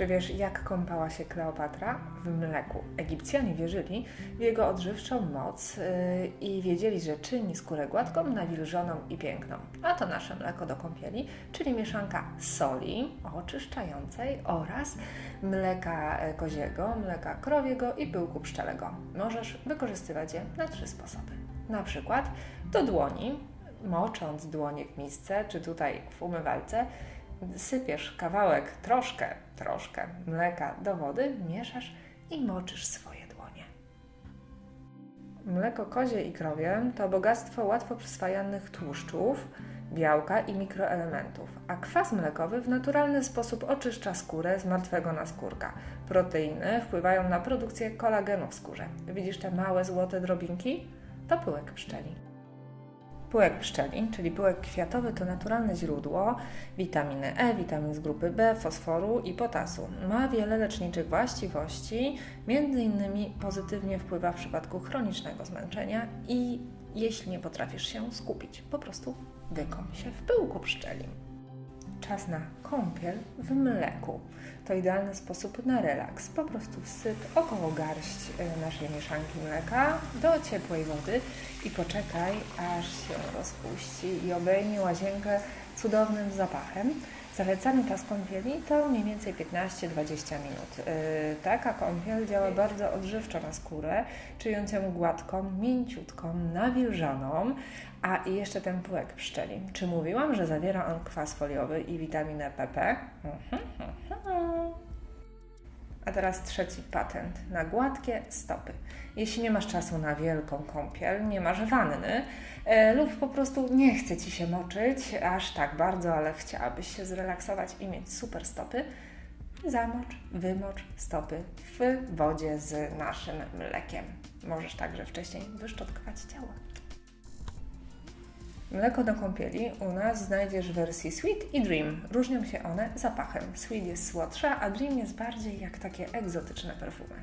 Czy wiesz, jak kąpała się Kleopatra? W mleku. Egipcjanie wierzyli w jego odżywczą moc yy, i wiedzieli, że czyni skórę gładką, nawilżoną i piękną. A to nasze mleko do kąpieli, czyli mieszanka soli oczyszczającej oraz mleka e, koziego, mleka krowiego i pyłku pszczelego. Możesz wykorzystywać je na trzy sposoby. Na przykład do dłoni, mocząc dłonie w misce, czy tutaj w umywalce, sypiesz kawałek, troszkę, troszkę mleka do wody, mieszasz i moczysz swoje dłonie. Mleko kozie i krowie to bogactwo łatwo przyswajalnych tłuszczów, białka i mikroelementów, a kwas mlekowy w naturalny sposób oczyszcza skórę z martwego naskórka. Proteiny wpływają na produkcję kolagenu w skórze. Widzisz te małe złote drobinki? To pyłek pszczeli. Pyłek pszczeli, czyli pyłek kwiatowy, to naturalne źródło witaminy E, witamin z grupy B, fosforu i potasu. Ma wiele leczniczych właściwości, między innymi pozytywnie wpływa w przypadku chronicznego zmęczenia i jeśli nie potrafisz się skupić, po prostu wykąp się w pyłku pszczelim. Czas na kąpiel w mleku. To idealny sposób na relaks. Po prostu wsyp około garść y, naszej mieszanki mleka do ciepłej wody i poczekaj, aż się rozpuści i obejmie łazienkę cudownym zapachem. Zalecany czas kąpieli to mniej więcej 15-20 minut. Yy, taka kąpiel działa bardzo odżywczo na skórę, czyniąc ją gładką, mięciutką, nawilżoną, a i jeszcze ten pyłek pszczeli. Czy mówiłam, że zawiera on kwas foliowy i witaminę PP? Mhm, mhm. A teraz trzeci patent na gładkie stopy. Jeśli nie masz czasu na wielką kąpiel, nie masz wanny e, lub po prostu nie chce Ci się moczyć aż tak bardzo, ale chciałabyś się zrelaksować i mieć super stopy, zamocz, wymocz stopy w wodzie z naszym mlekiem. Możesz także wcześniej wyszczotkować ciało. Mleko do kąpieli u nas znajdziesz w wersji Sweet i Dream. Różnią się one zapachem. Sweet jest słodsza, a Dream jest bardziej jak takie egzotyczne perfumy.